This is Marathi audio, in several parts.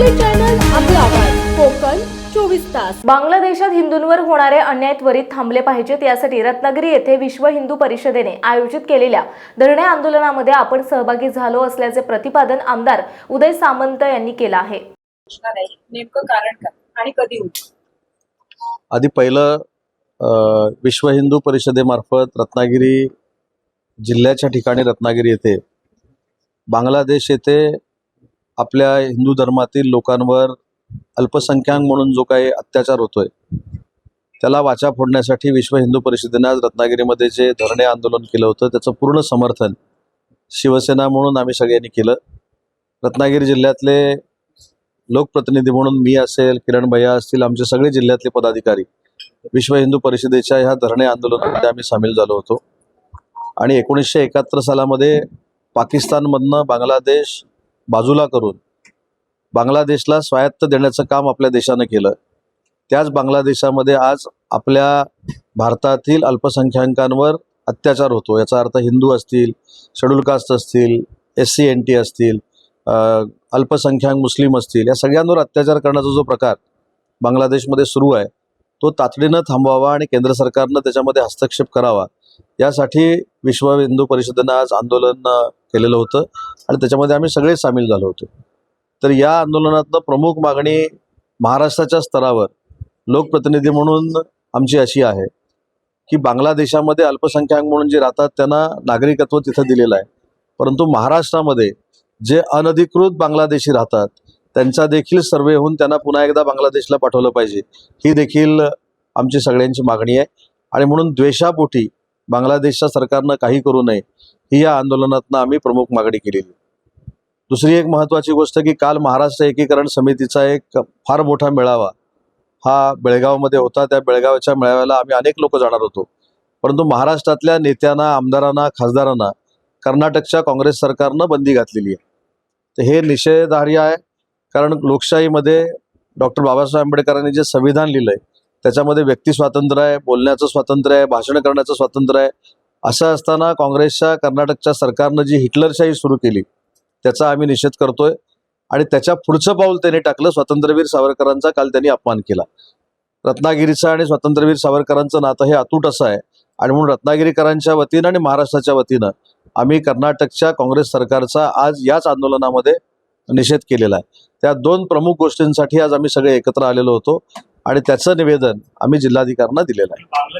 आपले चॅनल आपला आवाज. कोकण चोवीस तास. बांगलादेशात हिंदूंवर होणारे अन्याय त्वरित थांबले पाहिजेत यासाठी रत्नागिरी येथे विश्व हिंदू परिषदेने आयोजित केलेल्या धरणे आंदोलनामध्ये आपण सहभागी झालो असल्याचे प्रतिपादन आमदार उदय सामंत यांनी केलं आहे. नेमकं कारण काय आणि कधी आधी पहिलं विश्व हिंदू परिषदेमार्फत रत्नागिरी जिल्ह्याच्या ठिकाणी रत्नागिरी येथे बांगलादेश येथे आपल्या हिंदू धर्मातील लोकांवर अल्पसंख्याक म्हणून जो काही अत्याचार होतोय त्याला वाचा फोडण्यासाठी विश्व हिंदू परिषदेने आज रत्नागिरीमध्ये जे धरणे आंदोलन केलं होतं त्याचं पूर्ण समर्थन शिवसेना म्हणून आम्ही सगळ्यांनी केलं. रत्नागिरी जिल्ह्यातले लोकप्रतिनिधी म्हणून मी असेल किरण भैया असतील आमचे सगळे जिल्ह्यातले पदाधिकारी विश्व हिंदू परिषदेच्या ह्या धरणे आंदोलनामध्ये आम्ही सामील झालो होतो. आणि एकोणीसशे एकाहत्तर सालामध्ये पाकिस्तानमधनं बांगलादेश बाजूला करून बांगलादेशला स्वायत्त देण्याचं काम आपल्या देशानं केलं. त्याच बांगलादेशामध्ये आज आपल्या भारतातील अल्पसंख्याकांवर अत्याचार होतो. याचा अर्थ हिंदू असतील शेड्यूल कास्ट असतील एस सी एन टी असतील अल्पसंख्याक मुस्लिम असतील या सगळ्यांवर अत्याचार करण्याचा जो प्रकार बांगलादेशमध्ये सुरू आहे तो तातडीनं थांबवावा आणि केंद्र सरकारनं त्याच्यामध्ये हस्तक्षेप करावा. यासाठी विश्व हिंदू परिषदेनं आज आंदोलन केलेलं होतं आणि त्याच्यामध्ये आम्ही सगळे सामील झालो होतो. तर या आंदोलनातनं प्रमुख मागणी महाराष्ट्राच्या स्तरावर लोकप्रतिनिधी म्हणून आमची अशी आहे की बांगलादेशामध्ये अल्पसंख्याक म्हणून जे राहतात त्यांना नागरिकत्व तिथं दिलेलं आहे. परंतु महाराष्ट्रामध्ये जे अनधिकृत बांगलादेशी राहतात त्यांचा देखील सर्वे होऊन त्यांना पुन्हा एकदा बांगलादेशला पाठवलं पाहिजे. ही देखील आमची सगळ्यांची मागणी आहे. आणि म्हणून द्वेषापोटी बांगलादेशच्या सरकारनं काही करू नये ही या आंदोलनातनं आम्ही प्रमुख मागणी केलेली. दुसरी एक महत्त्वाची गोष्ट की काल महाराष्ट्र एकीकरण समितीचा एक फार मोठा मेळावा हा बेळगावमध्ये होता. त्या बेळगावच्या मेळाव्याला आम्ही अनेक लोक जाणार होतो. परंतु महाराष्ट्रातल्या नेत्यांना आमदारांना खासदारांना कर्नाटकच्या काँग्रेस सरकारनं बंदी घातलेली आहे. तर हे निषेधार्ह आहे कारण लोकशाहीमध्ये डॉक्टर बाबासाहेब आंबेडकरांनी जे संविधान लिहिलं आहे त्याच्यामध्ये व्यक्ती स्वातंत्र्य आहे बोलण्याचं स्वातंत्र्य आहे भाषण करण्याचं स्वातंत्र्य आहे. असं असताना काँग्रेसच्या कर्नाटकच्या सरकारनं जी हिटलरशाही सुरू केली त्याचा आम्ही निषेध करतोय. आणि त्याच्या पुढचं पाऊल त्यांनी टाकलं स्वातंत्र्यवीर सावरकरांचा काल त्यांनी अपमान केला. रत्नागिरीचं आणि स्वातंत्र्यवीर सावरकरांचं नातं हे अतूट असं आहे. आणि म्हणून रत्नागिरीकरांच्या वतीनं आणि महाराष्ट्राच्या वतीनं आम्ही कर्नाटकच्या काँग्रेस सरकारचा आज याच आंदोलनामध्ये निषेध केलेला आहे. त्या दोन प्रमुख गोष्टींसाठी आज आम्ही सगळे एकत्र आलेलो होतो. आणि त्याचं निवेदन आम्ही जिल्हाधिकाऱ्यांना दिलेलं आहे.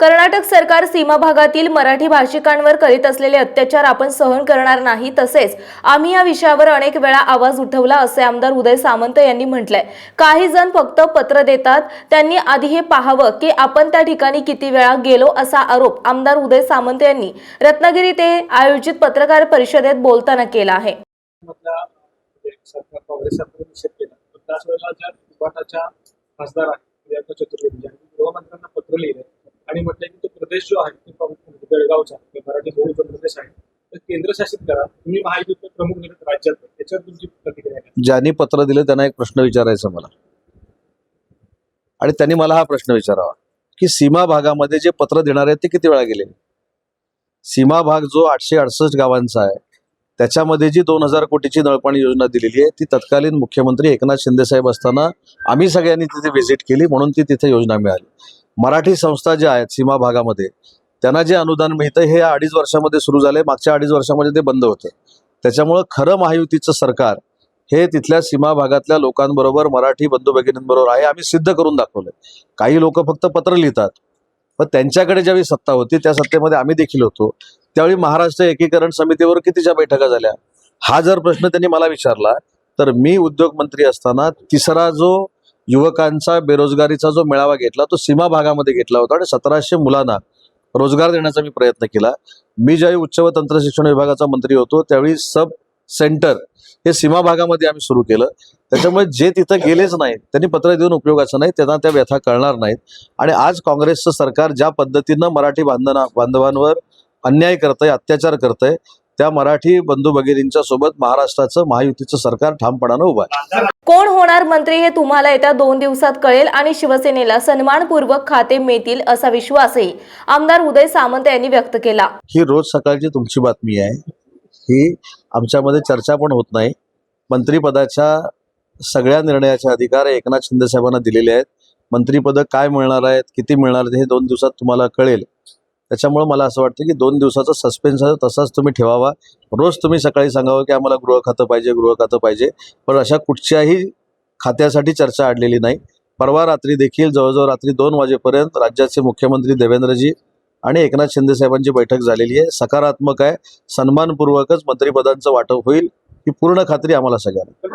कर्नाटक सरकार सीमा भागातील मराठी भाषिकांवर करीत असलेले अत्याचार आपण सहन करणार नाही तसेच आम्ही या विषयावर अनेक वेळा आवाज उठवला असे आमदार उदय सामंत यांनी म्हटलंय. काही जण फक्त पत्र देतात त्यांनी आधी हे पाहावं की आपण त्या ठिकाणी किती वेळा गेलो असा आरोप आमदार उदय सामंत यांनी रत्नागिरी ते आयोजित पत्रकार परिषदेत बोलताना केला आहे. खासदार आहेत. प्रियांका चतुर्वेदी म्हणजे यांनी गृहमंत्र्यांना पत्र लिहिलं आणि म्हटलं की तो प्रदेश जो आहे तो प्रमुख म्हणजे बेळगावचा मराठी बोलू जो प्रदेश आहे. तर केंद्रशासित करा. तुम्ही महायुतीचे प्रमुख नेते राज्यात त्याच्यावर तुमची प्रतिक्रिया ज्यांनी पत्र दिलं त्यांना एक प्रश्न विचारायचा मला. आणि त्यांनी मला हा प्रश्न विचारावा. की सीमा भागामध्ये जे पत्र देणार आहेत ते किती वेळा गेले? सीमा भाग जो आठशे अडसष्ट गावांचा आहे त्याच्यामध्ये जी दोन हजार कोटीची नळपाणी योजना दिलेली आहे ती तत्कालीन मुख्यमंत्री एकनाथ शिंदे साहेब असताना आम्ही सगळ्यांनी तिथे व्हिजिट केली म्हणून ती तिथे योजना मिळाली. मराठी संस्था ज्या आहेत सीमा भागामध्ये त्यांना जे अनुदान मिळतं हे या अडीच वर्षामध्ये सुरू झाले मागच्या अडीच वर्षामध्ये ते बंद होतं. त्याच्यामुळं खरं महायुतीचं सरकार हे तिथल्या सीमा भागातल्या लोकांबरोबर मराठी बंधू भगिनींबरोबर आहे आम्ही सिद्ध करून दाखवलंय. काही लोक फक्त पत्र लिहितात. पण त्यांच्याकडे ज्यावेळी सत्ता होती त्या सत्तेमध्ये आम्ही देखील होतो. त्यावेळी महाराष्ट्र एकीकरण समितीवर कितीच्या बैठका झाल्या? हा जर प्रश्न त्यांनी मला विचारला तर मी उद्योग मंत्री असताना तिसरा जो युवकांचा बेरोजगारीचा जो मेळावा घेतला तो सीमा भागामध्ये घेतला होता आणि सतराशे मुलांना रोजगार देण्याचा मी प्रयत्न केला. मी ज्यावेळी उच्च व तंत्र शिक्षण विभागाचा मंत्री होतो त्यावेळी सब सेंटर हे सीमा भागामध्ये आम्ही सुरू केलं. त्याच्यामुळे जे तिथं गेलेच नाहीत त्यांनी पत्र देऊन उपयोगाचं नाही त्यांना त्या व्यथा कळणार नाहीत. आणि आज काँग्रेसचं सरकार ज्या पद्धतीनं मराठी बांधना बांधवांवर अन्याय करतंय अत्याचार करतंय त्या मराठी बंधू भगिनींच्या सोबत महाराष्ट्राचं महायुतीचं सरकार ठामपणानं उभं आहे. कोण होणार मंत्री हे तुम्हाला येत्या दोन दिवसात कळेल आणि शिवसेनेला सन्मानपूर्वक खाते मिळतील असा विश्वासही आमदार उदय सामंत यांनी व्यक्त केला. ही रोज सकाळची तुमची बातमी आहे. ही आमच्यामध्ये चर्चा पण होत नाही. मंत्रिपदाच्या सगळ्या निर्णयाचे अधिकार एकनाथ शिंदे साहेबांना दिलेले आहेत. मंत्रीपदं काय मिळणार आहेत किती मिळणार आहेत हे दोन दिवसात तुम्हाला कळेल. त्याच्यामुळे मला असं वाटतं की दोन दिवसाचा सस्पेन्स आहे तसाच तुम्ही ठेवावा. रोज तुम्ही सकाळी सांगावं की आम्हाला गृह खातं पाहिजे गृह खातं पाहिजे. पण अशा कुठच्याही खात्यासाठी चर्चा आडलेली नाही. परवा रात्री देखील जवळजवळ रात्री दोन वाजेपर्यंत राज्याचे मुख्यमंत्री देवेंद्रजी आणि एकनाथ शिंदे साहेबांची बैठक झालेली आहे. सकारात्मक आहे. सन्मानपूर्वकच मंत्रिपदांचं वाटप होईल ही पूर्ण खात्री आम्हाला सगळ्यांना.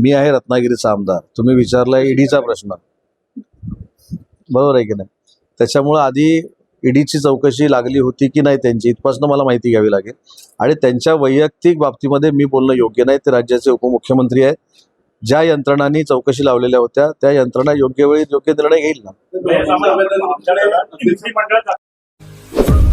मी आहे रत्नागिरीचा आमदार. तुम्ही विचारलाय ईडीचा प्रश्न. बरोबर आहे की नाही? त्याच्यामुळं आधी ईडीची चौकशी लागली होती की नाही त्यांची इथपासून मला माहिती घ्यावी लागेल. आणि त्यांच्या वैयक्तिक बाबतीमध्ये मी बोलणं योग्य नाही ते राज्याचे उपमुख्यमंत्री आहेत. ज्या यंत्रणांनी चौकशी लावलेल्या होत्या त्या यंत्रणा योग्य वेळी योग्य निर्णय घेईल ना?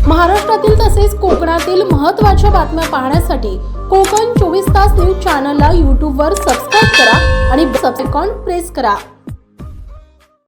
महाराष्ट्रातील तसेच कोकणातील महत्त्वाच्या बातम्या पाहण्यासाठी कोकण चोवीस तास न्यूज चॅनलला यूट्यूबवर सबस्क्राईब करा आणि सबसेकॉन प्रेस करा.